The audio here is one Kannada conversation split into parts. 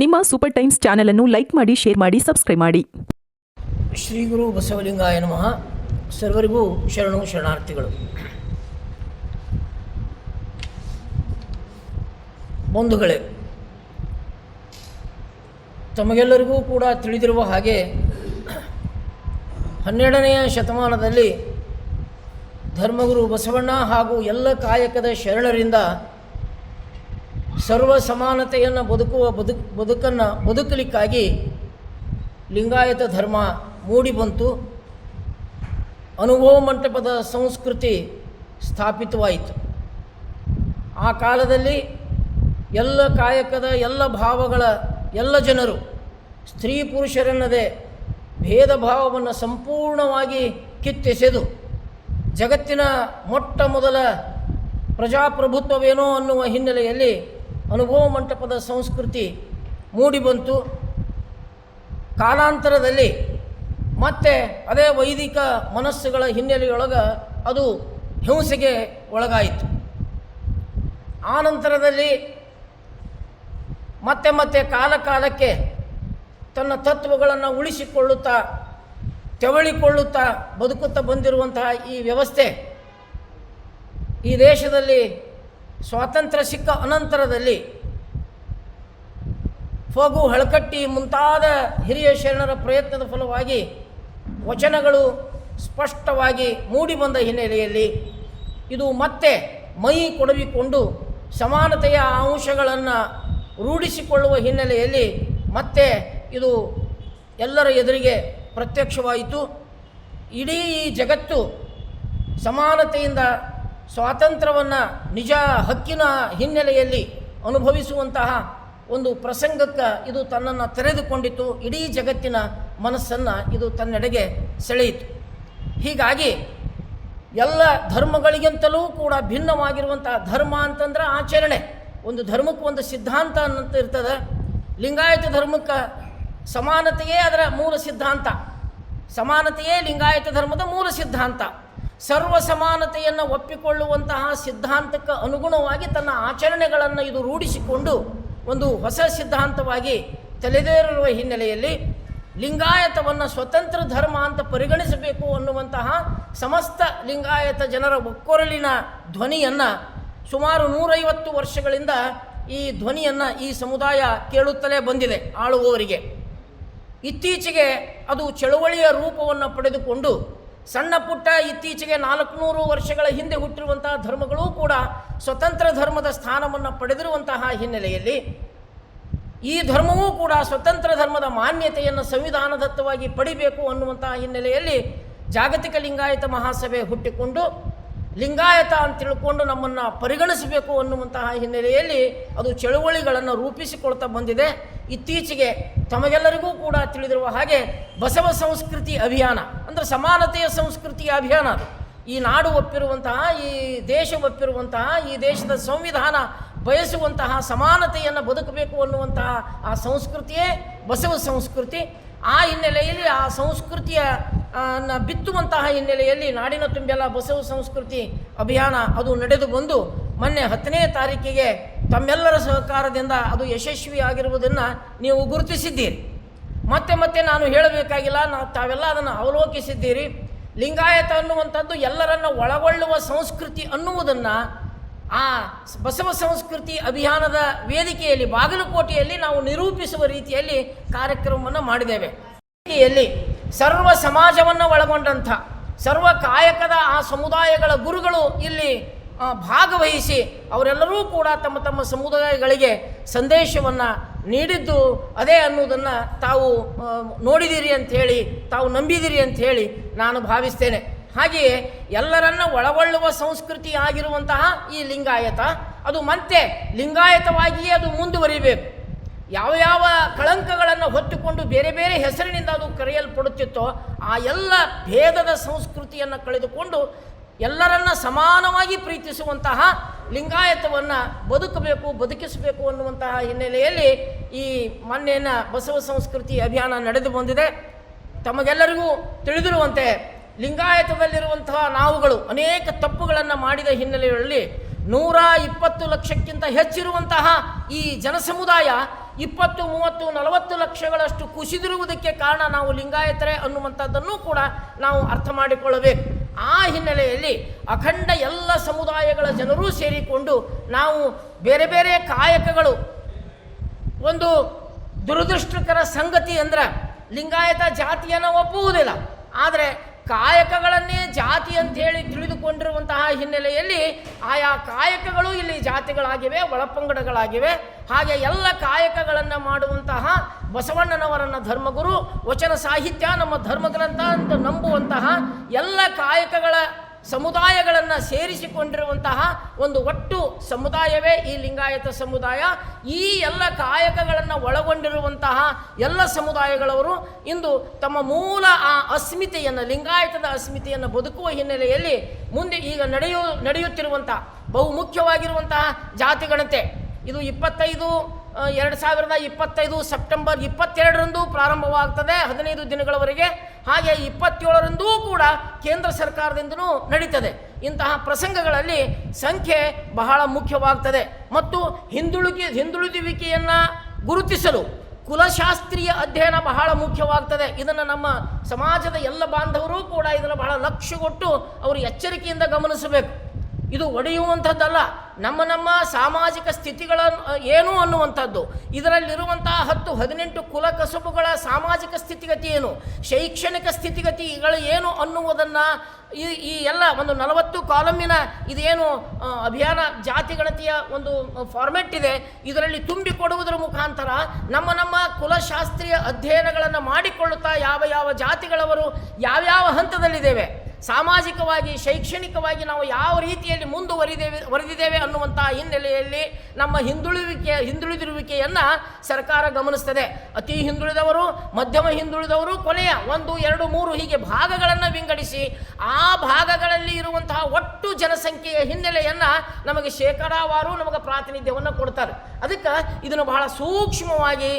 ನಿಮ್ಮ ಸೂಪರ್ ಟೈಮ್ಸ್ ಚಾನೆಲ್ ಅನ್ನು ಲೈಕ್ ಮಾಡಿ ಶೇರ್ ಮಾಡಿ ಸಬ್ಸ್ಕ್ರೈಬ್ ಮಾಡಿ. ಶ್ರೀ ಗುರು ಬಸವಲಿಂಗಾಯ ನಮಃ. ಸರ್ವರಿಗೂ ಶರಣು ಶರಣಾರ್ಥಿಗಳು. ಬಂಧುಗಳೇ, ತಮಗೆಲ್ಲರಿಗೂ ಕೂಡ ತಿಳಿದಿರುವ ಹಾಗೆ ಹನ್ನೆರಡನೆಯ ಶತಮಾನದಲ್ಲಿ ಧರ್ಮಗುರು ಬಸವಣ್ಣ ಹಾಗೂ ಎಲ್ಲ ಕಾಯಕದ ಶರಣರಿಂದ ಸರ್ವ ಸಮಾನತೆಯನ್ನು ಬದುಕುವ ಬದುಕು, ಬದುಕನ್ನು ಬದುಕಲಿಕ್ಕಾಗಿ ಲಿಂಗಾಯತ ಧರ್ಮ ಮೂಡಿ ಬಂತು. ಅನುಭವ ಮಂಟಪದ ಸಂಸ್ಕೃತಿ ಸ್ಥಾಪಿತವಾಯಿತು. ಆ ಕಾಲದಲ್ಲಿ ಎಲ್ಲ ಕಾಯಕದ, ಎಲ್ಲ ಭಾವಗಳ, ಎಲ್ಲ ಜನರು ಸ್ತ್ರೀ ಪುರುಷರೆನ್ನದೆ ಭೇದ ಭಾವವನ್ನು ಸಂಪೂರ್ಣವಾಗಿ ಕಿತ್ತೆಸೆದು ಜಗತ್ತಿನ ಮೊಟ್ಟ ಮೊದಲ ಪ್ರಜಾಪ್ರಭುತ್ವವೇನೋ ಅನ್ನುವ ಹಿನ್ನೆಲೆಯಲ್ಲಿ ಅನುಭವ ಮಂಟಪದ ಸಂಸ್ಕೃತಿ ಮೂಡಿಬಂತು ಕಾಲಾಂತರದಲ್ಲಿ ಮತ್ತೆ ಅದೇ ವೈದಿಕ ಮನಸ್ಸುಗಳ ಹಿನ್ನೆಲೆಯೊಳಗೆ ಅದು ಹಿಂಸೆಗೆ ಒಳಗಾಯಿತು. ಆನಂತರದಲ್ಲಿ ನಂತರದಲ್ಲಿ ಮತ್ತೆ ಮತ್ತೆ ಕಾಲ ಕಾಲಕ್ಕೆ ತನ್ನ ತತ್ವಗಳನ್ನು ಉಳಿಸಿಕೊಳ್ಳುತ್ತಾ, ತೆವಳಿಕೊಳ್ಳುತ್ತಾ ಬದುಕುತ್ತಾ ಬಂದಿರುವಂತಹ ಈ ವ್ಯವಸ್ಥೆ ಈ ದೇಶದಲ್ಲಿ ಸ್ವಾತಂತ್ರ್ಯ ಸಿಕ್ಕ ಅನಂತರದಲ್ಲಿ ಫೋಗು ಹಳಕಟ್ಟಿ ಮುಂತಾದ ಹಿರಿಯ ಶರಣರ ಪ್ರಯತ್ನದ ಫಲವಾಗಿ ವಚನಗಳು ಸ್ಪಷ್ಟವಾಗಿ ಮೂಡಿಬಂದ ಹಿನ್ನೆಲೆಯಲ್ಲಿ ಇದು ಮತ್ತೆ ಮೈ ಕೊಡವಿಕೊಂಡು ಸಮಾನತೆಯ ಅಂಶಗಳನ್ನು ರೂಢಿಸಿಕೊಳ್ಳುವ ಹಿನ್ನೆಲೆಯಲ್ಲಿ ಮತ್ತೆ ಇದು ಎಲ್ಲರ ಎದುರಿಗೆ ಪ್ರತ್ಯಕ್ಷವಾಯಿತು. ಇಡೀ ಈ ಜಗತ್ತು ಸಮಾನತೆಯಿಂದ ಸ್ವಾತಂತ್ರ್ಯವನ್ನು ನಿಜ ಹಕ್ಕಿನ ಹಿನ್ನೆಲೆಯಲ್ಲಿ ಅನುಭವಿಸುವಂತಹ ಒಂದು ಪ್ರಸಂಗಕ್ಕೆ ಇದು ತನ್ನನ್ನು ತೆರೆದುಕೊಂಡಿತು ಇಡೀ ಜಗತ್ತಿನ ಮನಸ್ಸನ್ನು ಇದು ತನ್ನೆಡೆಗೆ ಸೆಳೆಯಿತು. ಹೀಗಾಗಿ ಎಲ್ಲ ಧರ್ಮಗಳಿಗಿಂತಲೂ ಕೂಡ ಭಿನ್ನವಾಗಿರುವಂತಹ ಧರ್ಮ ಅಂತಂದ್ರೆ ಆಚರಣೆ. ಒಂದು ಧರ್ಮಕ್ಕೆ ಒಂದು ಸಿದ್ಧಾಂತ ಅನ್ನಂತ ಇರ್ತದೆ. ಲಿಂಗಾಯತ ಧರ್ಮಕ್ಕೆ ಸಮಾನತೆಯೇ ಅದರ ಮೂಲ ಸಿದ್ಧಾಂತ. ಸಮಾನತೆಯೇ ಲಿಂಗಾಯತ ಧರ್ಮದ ಮೂಲ ಸಿದ್ಧಾಂತ. ಸರ್ವ ಸಮಾನತೆಯನ್ನು ಒಪ್ಪಿಕೊಳ್ಳುವಂತಹ ಸಿದ್ಧಾಂತಕ್ಕೆ ಅನುಗುಣವಾಗಿ ತನ್ನ ಆಚರಣೆಗಳನ್ನು ಇದು ರೂಢಿಸಿಕೊಂಡು ಒಂದು ಹೊಸ ಸಿದ್ಧಾಂತವಾಗಿ ತಲೆದೇರಿರುವ ಹಿನ್ನೆಲೆಯಲ್ಲಿ ಲಿಂಗಾಯತವನ್ನು ಸ್ವತಂತ್ರ ಧರ್ಮ ಅಂತ ಪರಿಗಣಿಸಬೇಕು ಅನ್ನುವಂತಹ ಸಮಸ್ತ ಲಿಂಗಾಯತ ಜನರ ಒಕ್ಕೊರಲಿನ ಧ್ವನಿಯನ್ನು ಸುಮಾರು ನೂರೈವತ್ತು ವರ್ಷಗಳಿಂದ ಈ ಧ್ವನಿಯನ್ನು ಈ ಸಮುದಾಯ ಕೇಳುತ್ತಲೇ ಬಂದಿದೆ ಆಳುವವರಿಗೆ. ಇತ್ತೀಚೆಗೆ ಅದು ಚಳುವಳಿಯ ರೂಪವನ್ನು ಪಡೆದುಕೊಂಡು ಸಣ್ಣ ಪುಟ್ಟ ಇತ್ತೀಚೆಗೆ ನಾಲ್ಕುನೂರು ವರ್ಷಗಳ ಹಿಂದೆ ಹುಟ್ಟಿರುವಂತಹ ಧರ್ಮಗಳೂ ಕೂಡ ಸ್ವತಂತ್ರ ಧರ್ಮದ ಸ್ಥಾನವನ್ನು ಪಡೆದಿರುವಂತಹ ಹಿನ್ನೆಲೆಯಲ್ಲಿ ಈ ಧರ್ಮವೂ ಕೂಡ ಸ್ವತಂತ್ರ ಧರ್ಮದ ಮಾನ್ಯತೆಯನ್ನು ಸಂವಿಧಾನದತ್ತವಾಗಿ ಪಡಿಬೇಕು ಅನ್ನುವಂತಹ ಹಿನ್ನೆಲೆಯಲ್ಲಿ ಜಾಗತಿಕ ಲಿಂಗಾಯತ ಮಹಾಸಭೆ ಹುಟ್ಟಿಕೊಂಡು ಲಿಂಗಾಯತ ಅಂತ ತಿಳ್ಕೊಂಡು ನಮ್ಮನ್ನು ಪರಿಗಣಿಸಬೇಕು ಅನ್ನುವಂತಹ ಹಿನ್ನೆಲೆಯಲ್ಲಿ ಅದು ಚಳುವಳಿಗಳನ್ನು ರೂಪಿಸಿಕೊಳ್ತಾ ಬಂದಿದೆ. ಇತ್ತೀಚೆಗೆ ತಮಗೆಲ್ಲರಿಗೂ ಕೂಡ ತಿಳಿದಿರುವ ಹಾಗೆ ಬಸವ ಸಂಸ್ಕೃತಿ ಅಭಿಯಾನ, ಅಂದರೆ ಸಮಾನತೆಯ ಸಂಸ್ಕೃತಿಯ ಅಭಿಯಾನ ಅದು. ಈ ನಾಡು ಒಪ್ಪಿರುವಂತಹ, ಈ ದೇಶ ಒಪ್ಪಿರುವಂತಹ, ಈ ದೇಶದ ಸಂವಿಧಾನ ಬಯಸುವಂತಹ ಸಮಾನತೆಯನ್ನು ಬದುಕಬೇಕು ಅನ್ನುವಂತಹ ಆ ಸಂಸ್ಕೃತಿಯೇ ಬಸವ ಸಂಸ್ಕೃತಿ. ಆ ಹಿನ್ನೆಲೆಯಲ್ಲಿ ಆ ಸಂಸ್ಕೃತಿಯ ಬಿತ್ತುವಂತಹ ಹಿನ್ನೆಲೆಯಲ್ಲಿ ನಾಡಿನ ತುಂಬೆಲ್ಲ ಬಸವ ಸಂಸ್ಕೃತಿ ಅಭಿಯಾನ ಅದು ನಡೆದು ಬಂದು ಮೊನ್ನೆ ಹತ್ತನೇ ತಾರೀಕಿಗೆ ತಮ್ಮೆಲ್ಲರ ಸಹಕಾರದಿಂದ ಅದು ಯಶಸ್ವಿಯಾಗಿರುವುದನ್ನು ನೀವು ಗುರುತಿಸಿದ್ದೀರಿ. ಮತ್ತೆ ಮತ್ತೆ ನಾನು ಹೇಳಬೇಕಾಗಿಲ್ಲ, ನಾವು ತಾವೆಲ್ಲ ಅದನ್ನು ಅವಲೋಕಿಸಿದ್ದೀರಿ. ಲಿಂಗಾಯತ ಅನ್ನುವಂಥದ್ದು ಎಲ್ಲರನ್ನು ಒಳಗೊಳ್ಳುವ ಸಂಸ್ಕೃತಿ ಅನ್ನುವುದನ್ನು ಆ ಬಸವ ಸಂಸ್ಕೃತಿ ಅಭಿಯಾನದ ವೇದಿಕೆಯಲ್ಲಿ, ಬಾಗಲಕೋಟೆಯಲ್ಲಿ ನಾವು ನಿರೂಪಿಸುವ ರೀತಿಯಲ್ಲಿ ಕಾರ್ಯಕ್ರಮವನ್ನು ಮಾಡಿದ್ದೇವೆ. ವೇದಿಕೆಯಲ್ಲಿ ಸರ್ವ ಸಮಾಜವನ್ನು ಒಳಗೊಂಡಂಥ, ಸರ್ವ ಕಾಯಕದ ಆ ಸಮುದಾಯಗಳ ಗುರುಗಳು ಇಲ್ಲಿ ಭಾಗವಹಿಸಿ ಅವರೆಲ್ಲರೂ ಕೂಡ ತಮ್ಮ ತಮ್ಮ ಸಮುದಾಯಗಳಿಗೆ ಸಂದೇಶವನ್ನು ನೀಡಿದ್ದು ಅದೇ ಅನ್ನೋದನ್ನು ತಾವು ನೋಡಿದಿರಿ ಅಂಥೇಳಿ ತಾವು ನಂಬಿದಿರಿ ಅಂತ ಹೇಳಿ ನಾನು ಭಾವಿಸ್ತೇನೆ. ಹಾಗೆಯೇ ಎಲ್ಲರನ್ನ ಒಳಗೊಳ್ಳುವ ಸಂಸ್ಕೃತಿ ಆಗಿರುವಂತಹ ಈ ಲಿಂಗಾಯತ, ಅದು ಮತ್ತೆ ಲಿಂಗಾಯತವಾಗಿಯೇ ಅದು ಮುಂದುವರಿಬೇಕು. ಯಾವ ಯಾವ ಕಳಂಕಗಳನ್ನು ಹೊತ್ತುಕೊಂಡು ಬೇರೆ ಬೇರೆ ಹೆಸರಿನಿಂದ ಅದು ಕರೆಯಲ್ಪಡುತ್ತಿತ್ತೋ ಆ ಎಲ್ಲ ಭೇದದ ಸಂಸ್ಕೃತಿಯನ್ನು ಕಳೆದುಕೊಂಡು ಎಲ್ಲರನ್ನ ಸಮಾನವಾಗಿ ಪ್ರೀತಿಸುವಂತಹ ಲಿಂಗಾಯತವನ್ನು ಬದುಕಬೇಕು, ಬದುಕಿಸಬೇಕು ಅನ್ನುವಂತಹ ಹಿನ್ನೆಲೆಯಲ್ಲಿ ಈ ಮೊನ್ನೆನ ಬಸವ ಸಂಸ್ಕೃತಿ ಅಭಿಯಾನ ನಡೆದು ಬಂದಿದೆ. ತಮಗೆಲ್ಲರಿಗೂ ತಿಳಿದಿರುವಂತೆ ಲಿಂಗಾಯತದಲ್ಲಿರುವಂತಹ ನಾವುಗಳು ಅನೇಕ ತಪ್ಪುಗಳನ್ನು ಮಾಡಿದ ಹಿನ್ನೆಲೆಯಲ್ಲಿ ನೂರ ಇಪ್ಪತ್ತು ಲಕ್ಷಕ್ಕಿಂತ ಹೆಚ್ಚಿರುವಂತಹ ಈ ಜನಸಮುದಾಯ ಇಪ್ಪತ್ತು, ಮೂವತ್ತು, ನಲವತ್ತು ಲಕ್ಷಗಳಷ್ಟು ಕುಸಿದಿರುವುದಕ್ಕೆ ಕಾರಣ ನಾವು ಲಿಂಗಾಯತರೇ ಅನ್ನುವಂಥದ್ದನ್ನು ಕೂಡ ನಾವು ಅರ್ಥ ಮಾಡಿಕೊಳ್ಳಬೇಕು. ಆ ಹಿನ್ನೆಲೆಯಲ್ಲಿ ಅಖಂಡ ಎಲ್ಲ ಸಮುದಾಯಗಳ ಜನರೂ ಸೇರಿಕೊಂಡು ನಾವು ಬೇರೆ ಬೇರೆ ಕಾಯಕಗಳು, ಒಂದು ದುರದೃಷ್ಟಕರ ಸಂಗತಿ ಅಂದ್ರೆ ಲಿಂಗಾಯತ ಜಾತಿಯನ್ನು ಒಪ್ಪುವುದಿಲ್ಲ. ಆದರೆ ಕಾಯಕಗಳನ್ನೇ ಜಾತಿ ಅಂತ ಹೇಳಿ ತಿಳಿದುಕೊಂಡಿರುವಂತಹ ಹಿನ್ನೆಲೆಯಲ್ಲಿ ಆಯಾ ಕಾಯಕಗಳು ಇಲ್ಲಿ ಜಾತಿಗಳಾಗಿವೆ, ಒಳಪಂಗಡಗಳಾಗಿವೆ. ಹಾಗೆ ಎಲ್ಲ ಕಾಯಕಗಳನ್ನು ಮಾಡುವಂತಹ ಬಸವಣ್ಣನವರನ್ನ ಧರ್ಮಗುರು, ವಚನ ಸಾಹಿತ್ಯ, ನಮ್ಮ ಧರ್ಮಗ್ರಂಥ ಅಂತ ನಂಬುವಂತಹ ಎಲ್ಲ ಕಾಯಕಗಳ ಸಮುದಾಯಗಳನ್ನು ಸೇರಿಸಿಕೊಂಡಿರುವಂತಹ ಒಂದು ಒಟ್ಟು ಸಮುದಾಯವೇ ಈ ಲಿಂಗಾಯತ ಸಮುದಾಯ. ಈ ಎಲ್ಲ ಕಾಯಕಗಳನ್ನು ಒಳಗೊಂಡಿರುವಂತಹ ಎಲ್ಲ ಸಮುದಾಯಗಳವರು ಇಂದು ತಮ್ಮ ಮೂಲ ಆ ಅಸ್ಮಿತೆಯನ್ನು, ಲಿಂಗಾಯತದ ಅಸ್ಮಿತೆಯನ್ನು ಬದುಕುವ ಹಿನ್ನೆಲೆಯಲ್ಲಿ ಮುಂದೆ ಈಗ ನಡೆಯು ನಡೆಯುತ್ತಿರುವಂತಹ ಬಹುಮುಖ್ಯವಾಗಿರುವಂತಹ ಜಾತಿಗಣತೆ ಇದು ಇಪ್ಪತ್ತೈದು ಎರಡು ಸಾವಿರದ ಇಪ್ಪತ್ತೈದು ಸೆಪ್ಟೆಂಬರ್ ಇಪ್ಪತ್ತೆರಡರಂದು ಪ್ರಾರಂಭವಾಗ್ತದೆ. ಹದಿನೈದು ದಿನಗಳವರೆಗೆ ಹಾಗೆ ಇಪ್ಪತ್ತೇಳರಂದೂ ಕೂಡ ಕೇಂದ್ರ ಸರ್ಕಾರದಿಂದನೂ ನಡೀತದೆ. ಇಂತಹ ಪ್ರಸಂಗಗಳಲ್ಲಿ ಸಂಖ್ಯೆ ಬಹಳ ಮುಖ್ಯವಾಗ್ತದೆ. ಮತ್ತು ಹಿಂದುಳುಕಿ ಹಿಂದುಳಿದುವಿಕೆಯನ್ನು ಗುರುತಿಸಲು ಕುಲಶಾಸ್ತ್ರೀಯ ಅಧ್ಯಯನ ಬಹಳ ಮುಖ್ಯವಾಗ್ತದೆ. ಇದನ್ನು ನಮ್ಮ ಸಮಾಜದ ಎಲ್ಲ ಬಾಂಧವರು ಕೂಡ ಇದನ್ನು ಬಹಳ ಲಕ್ಷ್ಯ ಕೊಟ್ಟು ಅವರು ಎಚ್ಚರಿಕೆಯಿಂದ ಗಮನಿಸಬೇಕು. ಇದು ಒಡೆಯುವಂಥದ್ದಲ್ಲ. ನಮ್ಮ ನಮ್ಮ ಸಾಮಾಜಿಕ ಸ್ಥಿತಿಗಳ ಏನು ಅನ್ನುವಂಥದ್ದು. ಇದರಲ್ಲಿರುವಂತಹ ಹತ್ತು, ಹದಿನೆಂಟು ಕುಲ ಕಸುಬುಗಳ ಸಾಮಾಜಿಕ ಸ್ಥಿತಿಗತಿ ಏನು? ಶೈಕ್ಷಣಿಕ ಸ್ಥಿತಿಗತಿಗಳು ಏನು ಅನ್ನುವುದನ್ನು ಈ ಈ ಎಲ್ಲ ಒಂದು ನಲವತ್ತು ಕಾಲಮಿನ ಇದೇನು ಅಭಿಯಾನ ಜಾತಿ ಗಣತಿಯ ಒಂದು ಫಾರ್ಮೆಟ್ ಇದೆ. ಇದರಲ್ಲಿ ತುಂಬಿಕೊಡುವುದರ ಮುಖಾಂತರ ನಮ್ಮ ನಮ್ಮ ಕುಲಶಾಸ್ತ್ರೀಯ ಅಧ್ಯಯನಗಳನ್ನು ಮಾಡಿಕೊಳ್ಳುತ್ತಾ ಯಾವ ಯಾವ ಜಾತಿಗಳವರು, ಯಾವ್ಯಾವ ಹಂತದಲ್ಲಿದ್ದೇವೆ? ಸಾಮಾಜಿಕವಾಗಿ, ಶೈಕ್ಷಣಿಕವಾಗಿ ನಾವು ಯಾವ ರೀತಿಯಲ್ಲಿ ಮುಂದುವರಿದೇವೆ ವರೆದಿದ್ದೇವೆ ಅನ್ನುವಂಥ ಹಿನ್ನೆಲೆಯಲ್ಲಿ ನಮ್ಮ ಹಿಂದುಳಿವಿಕೆ, ಹಿಂದುಳಿದಿರುವಿಕೆಯನ್ನು ಸರ್ಕಾರ ಗಮನಿಸ್ತದೆ. ಅತಿ ಹಿಂದುಳಿದವರು, ಮಧ್ಯಮ ಹಿಂದುಳಿದವರು, ಕೊನೆಯ ಒಂದು, ಎರಡು, ಮೂರು ಹೀಗೆ ಭಾಗಗಳನ್ನು ವಿಂಗಡಿಸಿ ಆ ಭಾಗಗಳಲ್ಲಿ ಇರುವಂತಹ ಒಟ್ಟು ಜನಸಂಖ್ಯೆಯ ಹಿನ್ನೆಲೆಯನ್ನು ನಮಗೆ ಶೇಕಡಾವಾರು ನಮಗೆ ಪ್ರಾತಿನಿಧ್ಯವನ್ನು ಕೊಡ್ತಾರೆ. ಅದಕ್ಕೆ ಇದನ್ನು ಬಹಳ ಸೂಕ್ಷ್ಮವಾಗಿ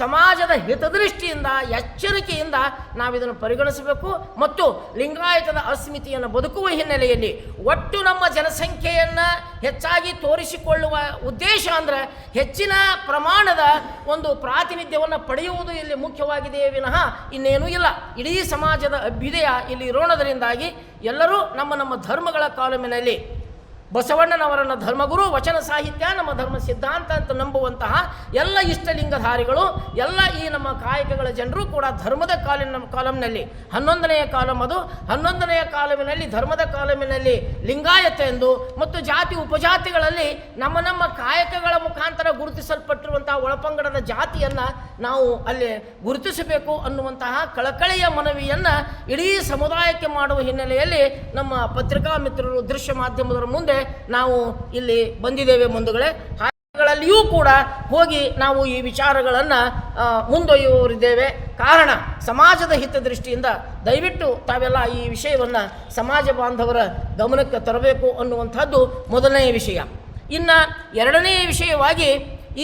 ಸಮಾಜದ ಹಿತದೃಷ್ಟಿಯಿಂದ, ಎಚ್ಚರಿಕೆಯಿಂದ ನಾವಿದನ್ನು ಪರಿಗಣಿಸಬೇಕು ಮತ್ತು ಲಿಂಗಾಯತದ ಅಸ್ಮಿತೆಯನ್ನು ಬದುಕುವ ಹಿನ್ನೆಲೆಯಲ್ಲಿ ಒಟ್ಟು ನಮ್ಮ ಜನಸಂಖ್ಯೆಯನ್ನು ಹೆಚ್ಚಾಗಿ ತೋರಿಸಿಕೊಳ್ಳುವ ಉದ್ದೇಶ ಅಂದರೆ ಹೆಚ್ಚಿನ ಪ್ರಮಾಣದ ಒಂದು ಪ್ರಾತಿನಿಧ್ಯವನ್ನು ಪಡೆಯುವುದು ಇಲ್ಲಿ ಮುಖ್ಯವಾಗಿದೆಯೇ ವಿನಃ ಇನ್ನೇನೂ ಇಲ್ಲ. ಇಡೀ ಸಮಾಜದ ಅಭ್ಯುದಯ ಇಲ್ಲಿ ಇರೋಣದರಿಂದಾಗಿ ಎಲ್ಲರೂ ನಮ್ಮ ನಮ್ಮ ಧರ್ಮಗಳ ಕಾಲಮಿನಲ್ಲಿ ಬಸವಣ್ಣನವರನ್ನ ಧರ್ಮಗುರು, ವಚನ ಸಾಹಿತ್ಯ, ನಮ್ಮ ಧರ್ಮ ಸಿದ್ಧಾಂತ ಅಂತ ನಂಬುವಂತಹ ಎಲ್ಲ ಇಷ್ಟಲಿಂಗಧಾರಿಗಳು, ಎಲ್ಲ ಈ ನಮ್ಮ ಕಾಯಕಗಳ ಜನರು ಕೂಡ ಧರ್ಮದ ಕಾಲಿನ ಕಾಲಂನಲ್ಲಿ, ಹನ್ನೊಂದನೆಯ ಕಾಲಂ ಅದು, ಹನ್ನೊಂದನೆಯ ಕಾಲಮಿನಲ್ಲಿ ಧರ್ಮದ ಕಾಲಮಿನಲ್ಲಿ ಲಿಂಗಾಯತ ಎಂದು ಮತ್ತು ಜಾತಿ ಉಪಜಾತಿಗಳಲ್ಲಿ ನಮ್ಮ ನಮ್ಮ ಕಾಯಕಗಳ ಮುಖಾಂತರ ಗುರುತಿಸಲ್ಪಟ್ಟಿರುವಂತಹ ಒಳಪಂಗಡದ ಜಾತಿಯನ್ನು ನಾವು ಅಲ್ಲಿ ಗುರುತಿಸಬೇಕು ಅನ್ನುವಂತಹ ಕಳಕಳಿಯ ಮನವಿಯನ್ನು ಇಡೀ ಸಮುದಾಯಕ್ಕೆ ಮಾಡುವ ಹಿನ್ನೆಲೆಯಲ್ಲಿ ನಮ್ಮ ಪತ್ರಿಕಾ ಮಿತ್ರರು ದೃಶ್ಯ ಮಾಧ್ಯಮದವರ ಮುಂದೆ ನಾವು ಇಲ್ಲಿ ಬಂದಿದ್ದೇವೆ ಮುಂದುಗಳೇ ಗಳಲ್ಲಿಯೂ ಕೂಡ ಹೋಗಿ ನಾವು ಈ ವಿಚಾರಗಳನ್ನು ಮುಂದೊಯ್ಯುವರಿದ್ದೇವೆ ಕಾರಣ, ಸಮಾಜದ ಹಿತದೃಷ್ಟಿಯಿಂದ ದಯವಿಟ್ಟು ತಾವೆಲ್ಲ ಈ ವಿಷಯವನ್ನು ಸಮಾಜ ಬಾಂಧವರ ಗಮನಕ್ಕೆ ತರಬೇಕು ಅನ್ನುವಂಥದ್ದು ಮೊದಲನೆಯ ವಿಷಯ. ಇನ್ನು ಎರಡನೆಯ ವಿಷಯವಾಗಿ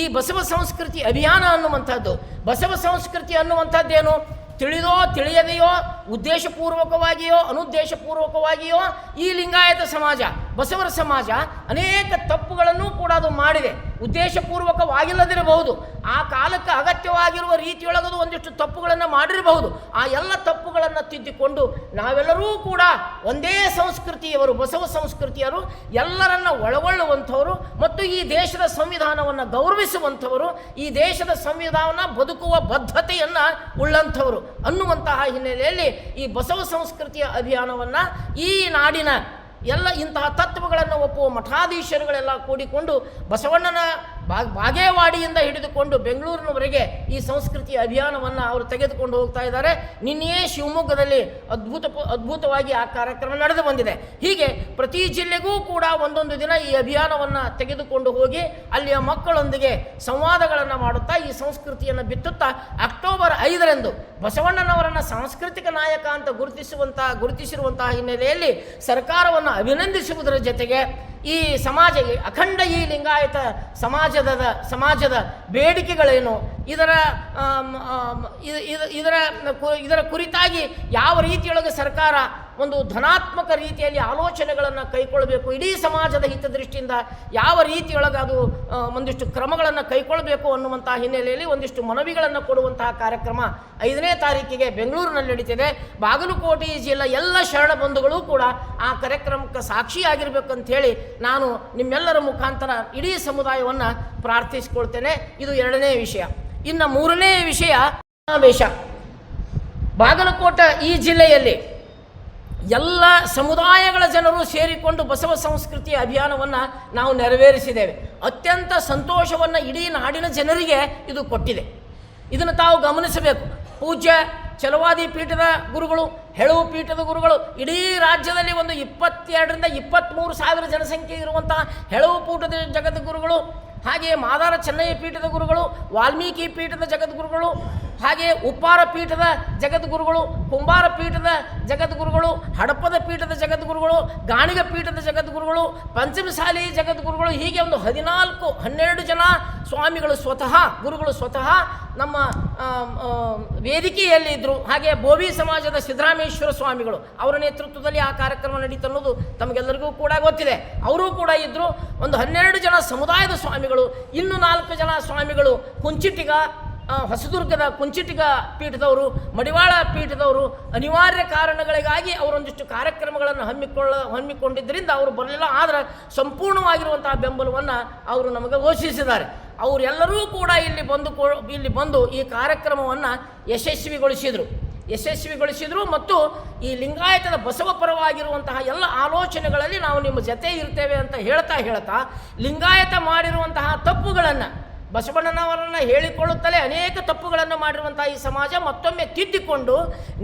ಈ ಬಸವ ಸಂಸ್ಕೃತಿ ಅಭಿಯಾನ ಅನ್ನುವಂಥದ್ದು. ಬಸವ ಸಂಸ್ಕೃತಿ ಅನ್ನುವಂಥದ್ದೇನು? ತಿಳಿದೋ ತಿಳಿಯದೆಯೋ ಉದ್ದೇಶಪೂರ್ವಕವಾಗಿಯೋ ಅನುದ್ದೇಶಪೂರ್ವಕವಾಗಿಯೋ ಈ ಲಿಂಗಾಯತ ಸಮಾಜ ಬಸವರ ಸಮಾಜ ಅನೇಕ ತಪ್ಪುಗಳನ್ನು ಕೂಡ ಅದು ಮಾಡಿದೆ. ಉದ್ದೇಶಪೂರ್ವಕವಾಗಿಲ್ಲದಿರಬಹುದು ಆ ಕಾಲಕ್ಕೆ ಅಗತ್ಯವಾಗಿರುವ ರೀತಿಯೊಳಗದು ಒಂದಿಷ್ಟು ತಪ್ಪುಗಳನ್ನು ಮಾಡಿರಬಹುದು. ಆ ಎಲ್ಲ ತಪ್ಪುಗಳನ್ನು ತಿದ್ದಿಕೊಂಡು ನಾವೆಲ್ಲರೂ ಕೂಡ ಒಂದೇ ಸಂಸ್ಕೃತಿಯವರು, ಬಸವ ಸಂಸ್ಕೃತಿಯರು, ಎಲ್ಲರನ್ನ ಒಳಗೊಳ್ಳುವಂಥವರು ಮತ್ತು ಈ ದೇಶದ ಸಂವಿಧಾನವನ್ನು ಗೌರವಿಸುವಂಥವರು, ಈ ದೇಶದ ಸಂವಿಧಾನ ಬದುಕುವ ಬದ್ಧತೆಯನ್ನು ಉಳ್ಳಂಥವರು ಅನ್ನುವಂತಹ ಹಿನ್ನೆಲೆಯಲ್ಲಿ ಈ ಬಸವ ಸಂಸ್ಕೃತಿಯ ಅಭಿಯಾನವನ್ನು ಈ ನಾಡಿನ ಎಲ್ಲ ಇಂತಹ ತತ್ವಗಳನ್ನು ಒಪ್ಪುವ ಮಠಾಧೀಶರುಗಳೆಲ್ಲ ಕೂಡಿಕೊಂಡು ಬಸವಣ್ಣನ ಬಾ ಬಾಗೇವಾಡಿಯಿಂದ ಹಿಡಿದುಕೊಂಡು ಬೆಂಗಳೂರಿನವರೆಗೆ ಈ ಸಂಸ್ಕೃತಿ ಅಭಿಯಾನವನ್ನು ಅವರು ತೆಗೆದುಕೊಂಡು ಹೋಗ್ತಾ ಇದ್ದಾರೆ. ನಿನ್ನೆಯೇ ಶಿವಮೊಗ್ಗದಲ್ಲಿ ಅದ್ಭುತ ಅದ್ಭುತವಾಗಿ ಆ ಕಾರ್ಯಕ್ರಮ ನಡೆದು ಬಂದಿದೆ. ಹೀಗೆ ಪ್ರತಿ ಜಿಲ್ಲೆಗೂ ಕೂಡ ಒಂದೊಂದು ದಿನ ಈ ಅಭಿಯಾನವನ್ನು ತೆಗೆದುಕೊಂಡು ಹೋಗಿ ಅಲ್ಲಿಯ ಮಕ್ಕಳೊಂದಿಗೆ ಸಂವಾದಗಳನ್ನು ಮಾಡುತ್ತಾ ಈ ಸಂಸ್ಕೃತಿಯನ್ನು ಬಿತ್ತುತ್ತಾ ಅಕ್ಟೋಬರ್ ಐದರಂದು ಬಸವಣ್ಣನವರನ್ನು ಸಾಂಸ್ಕೃತಿಕ ನಾಯಕ ಅಂತ ಗುರುತಿಸುವಂತಹ ಗುರುತಿಸಿರುವಂತಹ ಹಿನ್ನೆಲೆಯಲ್ಲಿ ಸರ್ಕಾರವನ್ನು ಅಭಿನಂದಿಸುವುದರ ಜೊತೆಗೆ ಈ ಸಮಾಜ ಅಖಂಡ ಈ ಲಿಂಗಾಯತ ಸಮಾಜದ ಸಮಾಜದ ಬೇಡಿಕೆಗಳೇನು? ಇದರ ಇದರ ಇದರ ಕುರಿತಾಗಿ ಯಾವ ರೀತಿಯೊಳಗೆ ಸರ್ಕಾರ ಒಂದು ಧನಾತ್ಮಕ ರೀತಿಯಲ್ಲಿ ಆಲೋಚನೆಗಳನ್ನು ಕೈಕೊಳ್ಳಬೇಕು ಇಡೀ ಸಮಾಜದ ಹಿತದೃಷ್ಟಿಯಿಂದ ಯಾವ ರೀತಿಯೊಳಗೆ ಅದು ಒಂದಿಷ್ಟು ಕ್ರಮಗಳನ್ನು ಕೈಕೊಳ್ಳಬೇಕು ಅನ್ನುವಂಥ ಹಿನ್ನೆಲೆಯಲ್ಲಿ ಒಂದಿಷ್ಟು ಮನವಿಗಳನ್ನು ಕೊಡುವಂತಹ ಕಾರ್ಯಕ್ರಮ ಐದನೇ ತಾರೀಕಿಗೆ ಬೆಂಗಳೂರಿನಲ್ಲಿ ನಡೀತಿದೆ. ಬಾಗಲಕೋಟೆ ಜಿಲ್ಲಾ ಎಲ್ಲ ಶರಣ ಬಂಧುಗಳು ಕೂಡ ಆ ಕಾರ್ಯಕ್ರಮಕ್ಕೆ ಸಾಕ್ಷಿಯಾಗಿರ್ಬೇಕಂತ ಹೇಳಿ ನಾನು ನಿಮ್ಮೆಲ್ಲರ ಮುಖಾಂತರ ಇಡೀ ಸಮುದಾಯವನ್ನು ಪ್ರಾರ್ಥಿಸಿಕೊಳ್ತೇನೆ. ಇದು ಎರಡನೇ ವಿಷಯ. ಇನ್ನು ಮೂರನೇ ವಿಷಯ ಸಮಾವೇಶ. ಬಾಗಲಕೋಟೆ ಈ ಜಿಲ್ಲೆಯಲ್ಲಿ ಎಲ್ಲ ಸಮುದಾಯಗಳ ಜನರು ಸೇರಿಕೊಂಡು ಬಸವ ಸಂಸ್ಕೃತಿ ಅಭಿಯಾನವನ್ನು ನಾವು ನೆರವೇರಿಸಿದ್ದೇವೆ. ಅತ್ಯಂತ ಸಂತೋಷವನ್ನು ಇಡೀ ನಾಡಿನ ಜನರಿಗೆ ಇದು ಕೊಟ್ಟಿದೆ. ಇದನ್ನು ತಾವು ಗಮನಿಸಬೇಕು. ಪೂಜ್ಯ ಚಲವಾದಿ ಪೀಠದ ಗುರುಗಳು, ಹೆಳವು ಪೀಠದ ಗುರುಗಳು, ಇಡೀ ರಾಜ್ಯದಲ್ಲಿ ಒಂದು ಇಪ್ಪತ್ತೆರಡರಿಂದ ಇಪ್ಪತ್ತ್ಮೂರು ಸಾವಿರ ಜನಸಂಖ್ಯೆ ಇರುವಂತಹ ಹೆಳವು ಪೀಠದ ಜಗದ್ಗುರುಗಳು, ಹಾಗೆಯೇ ಮಾದಾರ ಚೆನ್ನಯ್ಯ ಪೀಠದ ಗುರುಗಳು, ವಾಲ್ಮೀಕಿ ಪೀಠದ ಜಗದ್ಗುರುಗಳು ಹಾಗೆಯೇ ಉಪ್ಪಾರ ಪೀಠದ ಜಗದ್ಗುರುಗಳು, ಕುಂಬಾರ ಪೀಠದ ಜಗದ್ಗುರುಗಳು, ಹಡಪದ ಪೀಠದ ಜಗದ್ಗುರುಗಳು, ಗಾಣಿಗ ಪೀಠದ ಜಗದ್ಗುರುಗಳು, ಪಂಚಮಸಾಲಿ ಜಗದ್ಗುರುಗಳು, ಹೀಗೆ ಒಂದು ಹದಿನಾಲ್ಕು, ಹನ್ನೆರಡು ಜನ ಸ್ವಾಮಿಗಳು ಸ್ವತಃ, ಗುರುಗಳು ಸ್ವತಃ ನಮ್ಮ ವೇದಿಕೆಯಲ್ಲಿ ಇದ್ದರು ಹಾಗೆ ಬೋವಿ ಸಮಾಜದ ಸಿದ್ದರಾಮೇಶ್ವರ ಸ್ವಾಮಿಗಳು, ಅವರ ನೇತೃತ್ವದಲ್ಲಿ ಆ ಕಾರ್ಯಕ್ರಮ ನಡೀತು ಅನ್ನೋದು ತಮಗೆಲ್ಲರಿಗೂ ಕೂಡ ಗೊತ್ತಿದೆ. ಅವರೂ ಕೂಡ ಇದ್ದರು ಒಂದು ಹನ್ನೆರಡು ಜನ ಸಮುದಾಯದ ಸ್ವಾಮಿಗಳು, ಇನ್ನು ನಾಲ್ಕು ಜನ ಸ್ವಾಮಿಗಳು ಕುಂಚಿಟಿಗ ಹೊಸದುರ್ಗದ ಕುಂಚಿಟಿಗ ಪೀಠದವರು, ಮಡಿವಾಳ ಪೀಠದವರು ಅನಿವಾರ್ಯ ಕಾರಣಗಳಿಗಾಗಿ ಅವರೊಂದಿಷ್ಟು ಕಾರ್ಯಕ್ರಮಗಳನ್ನು ಹಮ್ಮಿಕೊಳ್ಳ, ಹಮ್ಮಿಕೊಂಡಿದ್ದರಿಂದ ಅವರು ಬರಲಿಲ್ಲ. ಆದರೆ ಸಂಪೂರ್ಣವಾಗಿರುವಂತಹ ಬೆಂಬಲವನ್ನು ಅವರು ನಮಗೆ ಘೋಷಿಸಿದ್ದಾರೆ. ಅವರೆಲ್ಲರೂ ಕೂಡ ಇಲ್ಲಿ ಬಂದು ಇಲ್ಲಿ ಬಂದು ಈ ಕಾರ್ಯಕ್ರಮವನ್ನು ಯಶಸ್ವಿಗೊಳಿಸಿದರು. ಯಶಸ್ವಿಗೊಳಿಸಿದರು ಮತ್ತು ಈ ಲಿಂಗಾಯತದ ಬಸವ ಪರವಾಗಿರುವಂತಹ ಎಲ್ಲ ಆಲೋಚನೆಗಳಲ್ಲಿ ನಾವು ನಿಮ್ಮ ಜೊತೆ ಇರ್ತೇವೆ ಅಂತ ಹೇಳ್ತಾ ಹೇಳ್ತಾ ಲಿಂಗಾಯತ ಮಾಡಿರುವಂತಹ ತಪ್ಪುಗಳನ್ನು ಬಸವಣ್ಣನವರನ್ನು ಹೇಳಿಕೊಳ್ಳುತ್ತಲೇ ಅನೇಕ ತಪ್ಪುಗಳನ್ನು ಮಾಡಿರುವಂಥ ಈ ಸಮಾಜ ಮತ್ತೊಮ್ಮೆ ತಿದ್ದಿಕೊಂಡು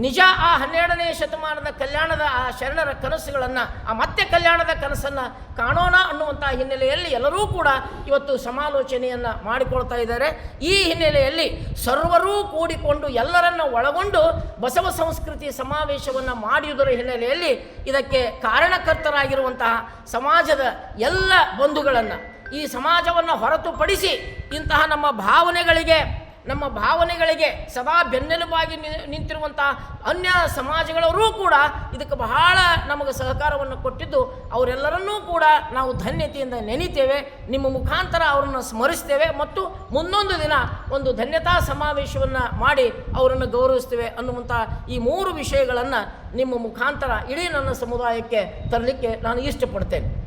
ನಿಜ ಆ ಹನ್ನೆರಡನೇ ಶತಮಾನದ ಕಲ್ಯಾಣದ ಆ ಶರಣರ ಕನಸುಗಳನ್ನು, ಆ ಮತ್ತೆ ಕಲ್ಯಾಣದ ಕನಸನ್ನು ಕಾಣೋಣ ಅನ್ನುವಂಥ ಹಿನ್ನೆಲೆಯಲ್ಲಿ ಎಲ್ಲರೂ ಕೂಡ ಇವತ್ತು ಸಮಾಲೋಚನೆಯನ್ನು ಮಾಡಿಕೊಳ್ತಾ ಇದ್ದಾರೆ. ಈ ಹಿನ್ನೆಲೆಯಲ್ಲಿ ಸರ್ವರೂ ಕೂಡಿಕೊಂಡು ಎಲ್ಲರನ್ನ ಒಳಗೊಂಡು ಬಸವ ಸಂಸ್ಕೃತಿ ಸಮಾವೇಶವನ್ನು ಮಾಡಿಯುವುದರ ಹಿನ್ನೆಲೆಯಲ್ಲಿ ಇದಕ್ಕೆ ಕಾರಣಕರ್ತರಾಗಿರುವಂತಹ ಸಮಾಜದ ಎಲ್ಲ ಬಂಧುಗಳನ್ನು ಈ ಸಮಾಜವನ್ನು ಹೊರತುಪಡಿಸಿ ಇಂತಹ ನಮ್ಮ ಭಾವನೆಗಳಿಗೆ ನಮ್ಮ ಭಾವನೆಗಳಿಗೆ ಸದಾ ಬೆನ್ನೆಲುಬಾಗಿ ನಿ- ನಿಂತಿರುವಂತಹ ಅನ್ಯ ಸಮಾಜಗಳವರೂ ಕೂಡ ಇದಕ್ಕೆ ಬಹಳ ನಮಗೆ ಸಹಕಾರವನ್ನು ಕೊಟ್ಟಿದ್ದು, ಅವರೆಲ್ಲರನ್ನೂ ಕೂಡ ನಾವು ಧನ್ಯತೆಯಿಂದ ನೆನಿತೇವೆ. ನಿಮ್ಮ ಮುಖಾಂತರ ಅವರನ್ನು ಸ್ಮರಿಸ್ತೇವೆ ಮತ್ತು ಮುಂದೊಂದು ದಿನ ಒಂದು ಧನ್ಯತಾ ಸಮಾವೇಶವನ್ನು ಮಾಡಿ ಅವರನ್ನು ಗೌರವಿಸ್ತೇವೆ ಅನ್ನುವಂಥ ಈ ಮೂರು ವಿಷಯಗಳನ್ನು ನಿಮ್ಮ ಮುಖಾಂತರ ಇಡೀ ನನ್ನ ಸಮುದಾಯಕ್ಕೆ ತರಲಿಕ್ಕೆ ನಾನು ಇಷ್ಟಪಡ್ತೇನೆ.